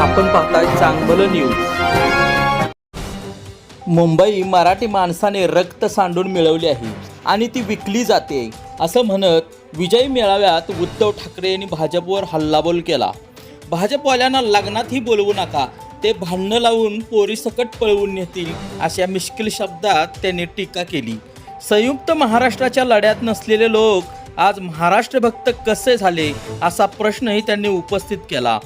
आपण पाहताय चांगलं न्यूज मुंबई मराठी माणसाने रक्त सांडून मिळवली आहे आणि ती विकली जाते. असं म्हणत विजय मेळाव्यात उद्धव ठाकरे यांनी भाजपवर हल्लाबोल केला. भाजपवाल्यांना लग्नातही बोलवू नका ते भांडणं लावून पोरीसकट पळवून नेतील अशा मिश्किल शब्दात त्यांनी टीका केली. संयुक्त महाराष्ट्राच्या लढ्यात नसलेले लोक आज महाराष्ट्र भक्त कसे झाले असा प्रश्नही त्यांनी उपस्थित केला.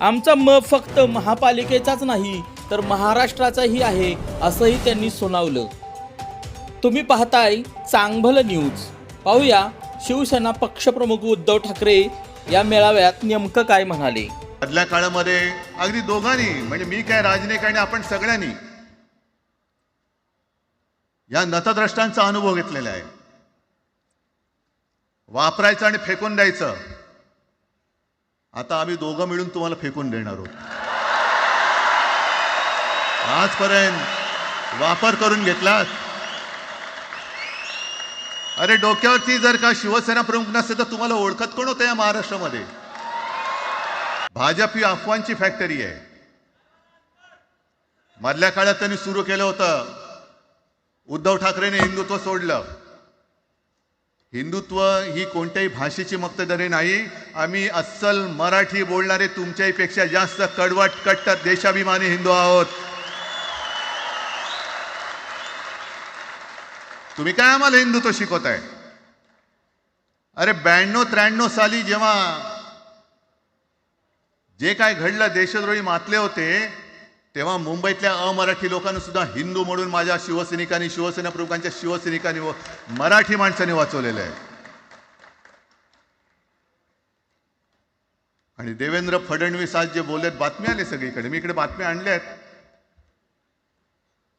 आमचा म फक्त महापालिकेचाच नाही तर महाराष्ट्राचाही आहे असंही त्यांनी सुनावलं. तुम्ही पाहताय चांगभल न्यूज. पाहूया शिवसेना पक्षप्रमुख उद्धव ठाकरे या मेळाव्यात नेमकं काय म्हणाले. मधल्या काळामध्ये अगदी दोघांनी म्हणजे मी काय राजनिक आणि आपण सगळ्यांनी या नतद्रष्टांचा अनुभव घेतलेला आहे. वापरायचं आणि फेकून द्यायचं आता आम्ही दोघं मिळून तुम्हाला फेकून देणार आहोत. आजपर्यंत वापर करून घेतलात? अरे डोक्यावरती जर का शिवसेना प्रमुख नसते तर तुम्हाला ओळखत कोण होतं या महाराष्ट्रामध्ये? भाजप ही अफवांची फॅक्टरी आहे. मधल्या काळात त्यांनी सुरू केलं होतं. उद्धव ठाकरेने हिंदुत्व सोडलं. हिंदुत्व ही कोणत्याही भाषेची मक्तदारी नाही. आम्ही अस्सल मराठी बोलणारे तुमच्याही पेक्षा जास्त कडवट कट्टर देशाभिमानी हिंदू आहोत. तुम्ही काय आम्हाला हिंदुत्व शिकवताय? अरे ब्याण्णव त्र्याण्णव साली जेव्हा जे काय घडलं देशद्रोही मातले होते तेव्हा मुंबईतल्या अमराठी लोकांना सुद्धा हिंदू म्हणून माझ्या शिवसैनिकांनी शिवसेना प्रमुखांच्या शिवसैनिकांनी व मराठी माणसांनी वाचवलेलं आहे. आणि देवेंद्र फडणवीस आज जे बोलत बातम्या आले सगळीकडे. मी इकडे बातम्या आणल्या आहेत.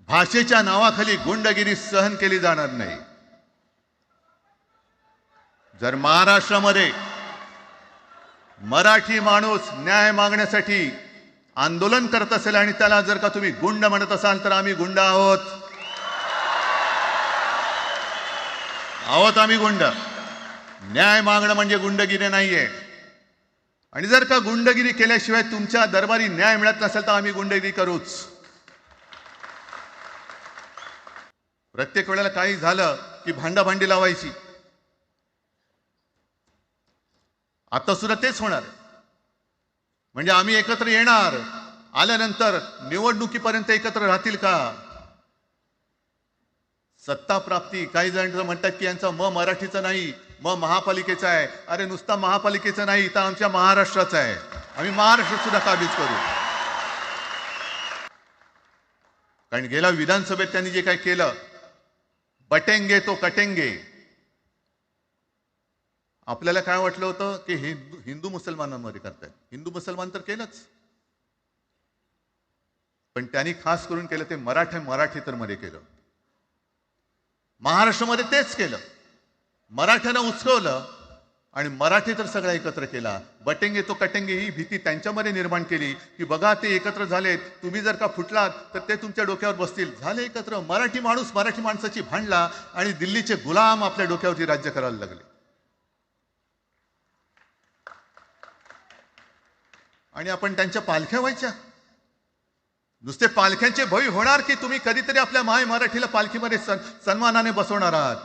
भाषेच्या नावाखाली गुंडगिरी सहन केली जाणार नाही. जर महाराष्ट्रामध्ये मराठी माणूस न्याय मागण्यासाठी आंदोलन करत असेल आणि त्याला जर का तुम्ही गुंड म्हणत असाल तर आम्ही गुंड आहोत. आहोत आम्ही गुंड. न्याय मागणं म्हणजे गुंडगिरी नाहीये. आणि जर का गुंडगिरी केल्याशिवाय तुमच्या दरबारी न्याय मिळत नसेल तर आम्ही गुंडगिरी करूच. प्रत्येक वेळेला काही झालं की भांडाभांडी लावायची. आता सुद्धा तेच होणार म्हणजे आम्ही एकत्र येणार. आल्यानंतर निवडणुकीपर्यंत एकत्र राहतील का? सत्ता प्राप्ती. काही जण म्हणतात की यांचा म मराठीचं नाही म महापालिकेचा आहे. अरे नुसता महापालिकेचा नाही तर आमच्या महाराष्ट्राचा आहे. आम्ही महाराष्ट्र सुद्धा काबीज करू. कारण गेल्या विधानसभेत त्यांनी जे काय केलं बटेंगे तो कटेंगे. आपल्याला काय वाटलं होतं की हिंदू हिंदू मुसलमानांमध्ये करतायत? हिंदू मुसलमान तर केलंच. पण त्यांनी खास करून केलं ते मराठा मराठी तर मध्ये केलं. महाराष्ट्रामध्ये तेच केलं. मराठ्यानं उचकवलं आणि मराठी तर सगळा एकत्र केला. बटेंगे तो कटेंगे ही भीती त्यांच्यामध्ये निर्माण केली की बघा ते एकत्र झालेत. तुम्ही जर का फुटलात तर ते तुमच्या डोक्यावर बसतील. झाले एकत्र. मराठी माणूस मराठी माणसाची भांडला आणि दिल्लीचे गुलाम आपल्या डोक्यावरती राज्य करायला लागले. आणि आपण त्यांच्या पालख्या व्हायच्या. नुसते पालख्यांचे भय होणार की तुम्ही कधीतरी आपल्या माय मराठीला पालखीमध्ये सन सन्मानाने बसवणार आहात.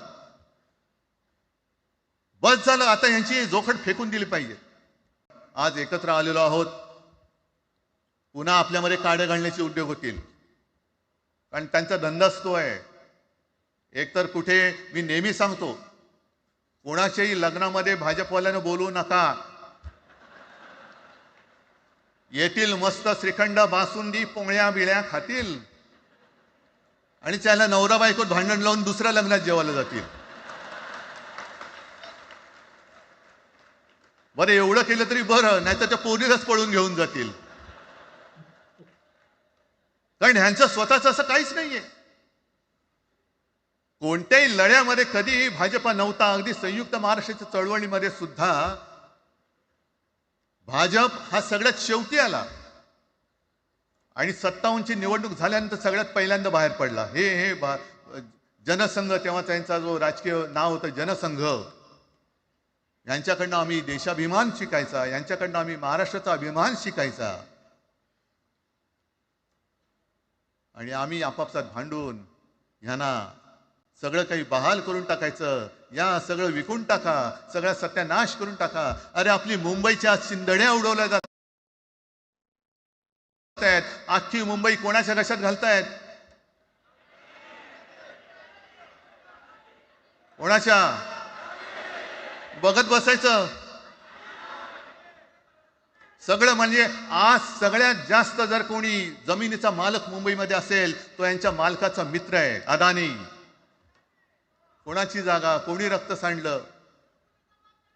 बस झालं आता यांची जोखड फेकून दिली पाहिजे. आज एकत्र आलेलो आहोत. पुन्हा आपल्यामध्ये काडे घालण्याचे उद्योग होतील. कारण त्यांचा धंदाच तो आहे. एकतर कुठे मी नेहमी सांगतो कोणाच्याही लग्नामध्ये भाजपवाल्यानं बोलू नका. येतील मस्त श्रीखंड बासुंदी पोळ्या बिळ्या खातील. आणि त्याला नवरा बायकोत भांडण लावून दुसऱ्या लग्नात जेवायला जातील. बरं एवढं केलं तरी बरं नाही तर त्या पोरीलाच पळून घेऊन जातील. कारण ह्यांचं स्वतःच असं काहीच नाहीये. कोणत्याही लढ्यामध्ये कधी भाजपा नव्हता अगदी संयुक्त महाराष्ट्राच्या चळवळीमध्ये सुद्धा भाजप हा सगळ्यात शेवटी आला. आणि सत्तावन्नची निवडणूक झाल्यानंतर सगळ्यात पहिल्यांदा बाहेर पडला. हे हे भा जनसंघ तेव्हा त्यांचा जो राजकीय नाव होतं जनसंघ यांच्याकडनं आम्ही देशाभिमान शिकायचा यांच्याकडनं आम्ही महाराष्ट्राचा अभिमान शिकायचा. आणि आम्ही आपापसात भांडून ह्यांना सगळं काही बहाल करून टाकायचं या सगळं विकून टाका सगळा सत्यानाश करून टाका. अरे आपली मुंबईच्या शिंदड्या उडवल्या जात आहेत. मुंबई कोणाच्या कशात घालतायत? कोणाच्या? बघत बसायचं. सगळं म्हणजे आज सगळ्यात जास्त जर कोणी जमिनीचा मालक मुंबईमध्ये असेल तो यांच्या मालकाचा मित्र आहे अदानी. कोणाची जागा कोणी रक्त सांडलं?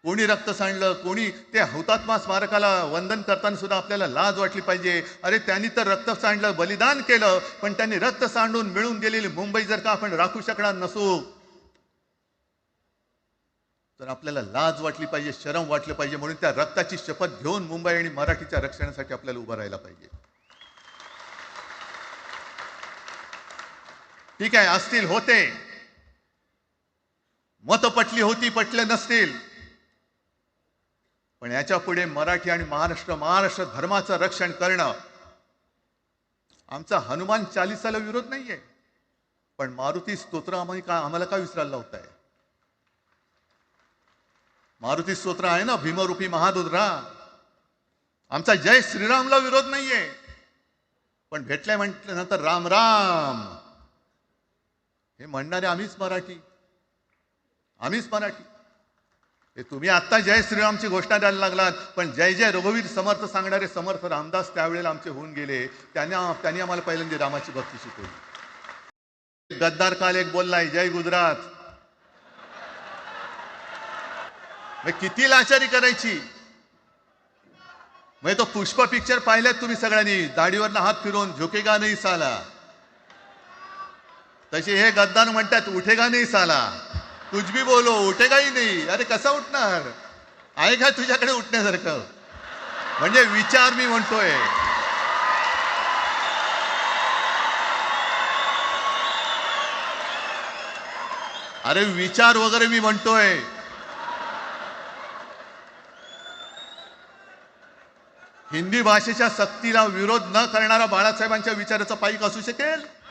कोणी रक्त सांडलं? कोणी ते हौतात्मा स्मारकाला वंदन करताना सुद्धा आपल्याला लाज वाटली पाहिजे. अरे त्यांनी तर रक्त सांडलं बलिदान केलं पण त्यांनी रक्त सांडून मिळून गेलेली मुंबई जर का आपण राखू शकणार नसू तर आपल्याला लाज वाटली पाहिजे शरम वाटलं पाहिजे. म्हणून त्या रक्ताची शपथ घेऊन मुंबई आणि मराठीच्या रक्षणासाठी आपल्याला उभं राहायला पाहिजे. ठीक आहे असतील होते. मत पटली होती पटले नसतील. पण याच्यापुढे मराठी आणि महाराष्ट्र महाराष्ट्र धर्माचं रक्षण करणं आमचा हनुमान चालिसाला विरोध नाहीये. पण मारुती स्तोत्र आम्ही का आम्हाला का विसरायला लावताय? मारुती स्तोत्र आहे ना भीमरूपी महादुद्रा. आमचा जय श्रीरामला विरोध नाहीये. पण भेटल्या म्हटल्यानंतर राम राम. हे म्हणणारे आम्हीच मराठी. आम्हीच मराठी. हे तुम्ही आत्ता जय श्रीरामची घोषणा द्यायला लागलात पण जय जय रघुवीर समर्थ सांगणारे समर्थ रामदास त्यावेळेला आमचे होऊन गेले. त्याने त्यांनी आम्हाला पहिल्यांदा रामाची भक्ती शिकवली. गद्दार काल एक बोललाय जय गुजरात. मग किती लाचारी करायची? म्हणजे तो पुष्प पिक्चर पाहिल्यात तुम्ही सगळ्यांनी. दाढीवरनं हात फिरवून झोकेगा नाही साला. तसे हे गद्दार म्हणतात उठेगा नाही साला. कुछ भी बोलो उठेगाही नाही. अरे कसा उठणार? आहे का तुझ्याकडे उठण्यासारखं? म्हणजे विचार मी म्हणतोय. अरे विचार वगैरे मी म्हणतोय. हिंदी भाषेच्या सक्तीला विरोध न करणारा बाळासाहेबांच्या विचाराचा पाईक असू शकेल?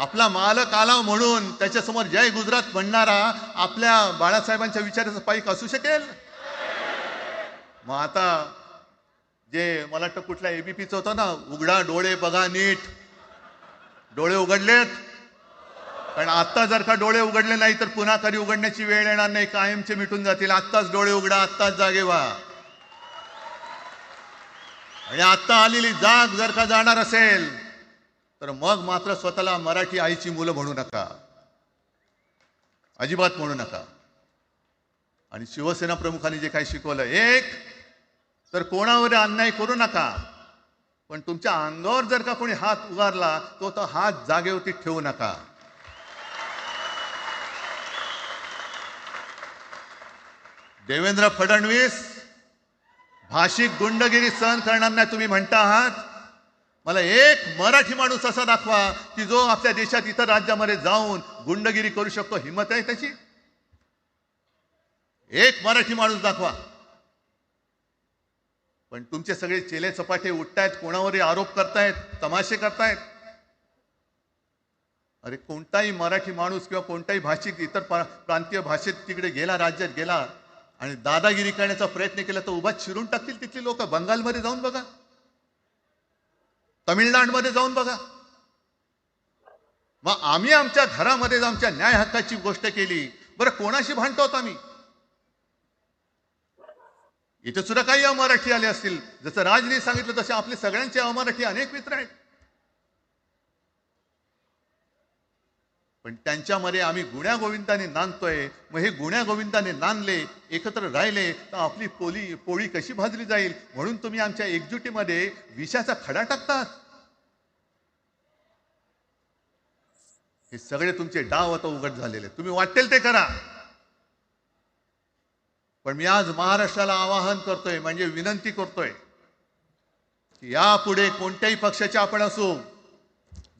आपला मालक आला म्हणून त्याच्यासमोर जय गुजरात म्हणणारा आपल्या बाळासाहेबांच्या विचाराचा पाईक असू शकेल? मग आता जे मला वाटतं कुठल्या एबीपीचं होतं ना उघडा डोळे बघा नीट. डोळे उघडलेत? कारण आत्ता जर का डोळे उघडले नाही तर पुन्हा कधी उघडण्याची वेळ येणार नाही कायमचे मिटून जातील. आत्ताच डोळे उघडा आत्ताच जागे व्हा. आणि आत्ता आलेली जाग जर का जाणार असेल तर मग मात्र स्वतःला मराठी आईची मुलं म्हणू नका. अजिबात म्हणू नका. आणि शिवसेना प्रमुखांनी जे काही शिकवलं एक तर कोणावर अन्याय करू नका. पण तुमच्या अंगावर जर का कोणी हात उगारला तो तो हात जागेवरती ठेवू नका. देवेंद्र फडणवीस भाषिक गुंडगिरी सहन करणार नाही तुम्ही म्हणता आहात. मला एक मराठी माणूस असा दाखवा की जो आपल्या देशात इतर राज्यामध्ये जाऊन गुंडगिरी करू शकतो. हिंमत आहे त्याची? एक मराठी माणूस दाखवा. पण तुमचे सगळे चेले चपाटे उठतायत कोणावरही आरोप करतायत तमाशे करतायत. अरे कोणताही मराठी माणूस किंवा कोणताही भाषिक इतर प्रांतीय भाषेत तिकडे गेला राज्यात गेला आणि दादागिरी करण्याचा प्रयत्न केला तर उभा चिरून टाकतील तिथली लोक? बंगालमध्ये जाऊन बघा. तमिळनाडमध्ये जाऊन बघा. मग आम्ही आमच्या घरामध्ये आमच्या न्याय हक्काची गोष्ट केली. बरं कोणाशी भांडतो आहोत आम्ही? इथे सुद्धा काही अमराठी आले असतील. जसं राजने सांगितलं तसे आपले सगळ्यांचे अमराठी अनेक मित्र आहेत. पण त्यांच्यामध्ये आम्ही गुण्या गोविंदाने नांदतोय. मग हे गुण्या गोविंदाने नांदले एकत्र राहिले तर आपली पोली पोळी कशी भाजली जाईल? म्हणून तुम्ही आमच्या एकजुटीमध्ये विषाचा खडा टाकतात. हे सगळे तुमचे डाव आता उघड झालेले तुम्ही वाटेल ते करा. पण मी आज महाराष्ट्राला आवाहन करतोय म्हणजे विनंती करतोय की यापुढे कोणत्याही पक्षाचे आपण असू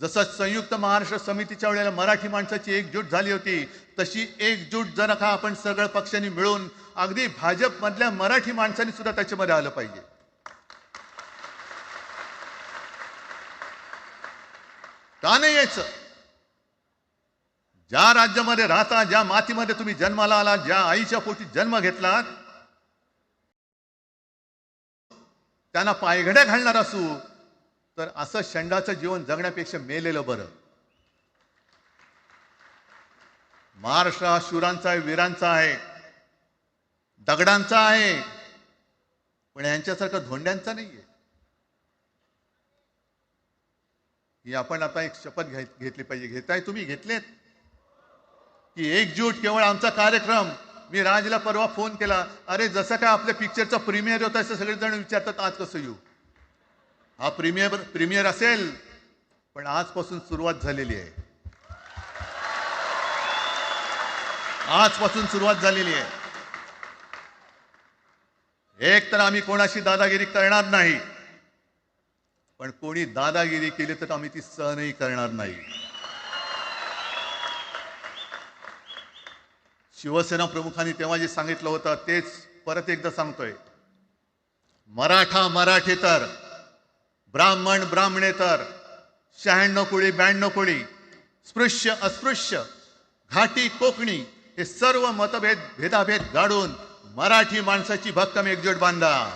जसं संयुक्त महाराष्ट्र समितीच्या वेळेला मराठी माणसाची एकजूट झाली होती तशी एकजूट जर का आपण सगळ्या पक्षांनी मिळून अगदी भाजपमधल्या मराठी माणसांनी सुद्धा त्याच्यामध्ये आलं पाहिजे. का नाही यायचं? ज्या राज्यामध्ये राहता ज्या मातीमध्ये तुम्ही जन्माला आलात ज्या आईच्या पोटी जन्म घेतलात त्यांना पायघड्या घालणार असू तर असं शंडाचं जीवन जगण्यापेक्षा मेलेलं बरं. महाराष्ट्र हा शूरांचा आहे वीरांचा आहे दगडांचा आहे पण यांच्यासारखा धोंड्यांचा नाहीये. ही आपण आता एक शपथ घेतली पाहिजे. घेताय तुम्ही? घेतलेत? की एकजूट केवळ आमचा कार्यक्रम. मी राजला परवा फोन केला. अरे जसं काय आपल्या पिक्चरचा प्रीमियर होता असं सगळेजण विचारतात आज कसं येऊ? हा प्रीमियर प्रीमियर असेल पण आजपासून सुरुवात झालेली आहे. आजपासून सुरुवात झालेली आहे. एक तर आम्ही कोणाशी दादागिरी करणार नाही पण कोणी दादागिरी केली तर आम्ही ती सहनही करणार नाही. शिवसेना प्रमुखांनी तेव्हा जे सांगितलं होतं तेच परत एकदा सांगतोय. मराठा मराठेतर ब्राह्मण ब्राह्मणेतर शहाण्णव कोळी ब्याण्णव कोळी स्पृश्य अस्पृश्य घाटी कोकणी हे सर्व मतभेद भेदाभेद गाडून मराठी माणसाची भक्कम एकजूट बांधा.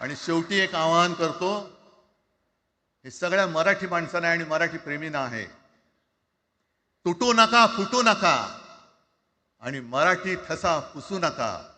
आणि शेवटी एक आवाहन करतो हे सगळ्या मराठी माणसांना आणि मराठी प्रेमींना आहे. तुटू नका फुटू नका आणि मराठी ठसा पुसू नका.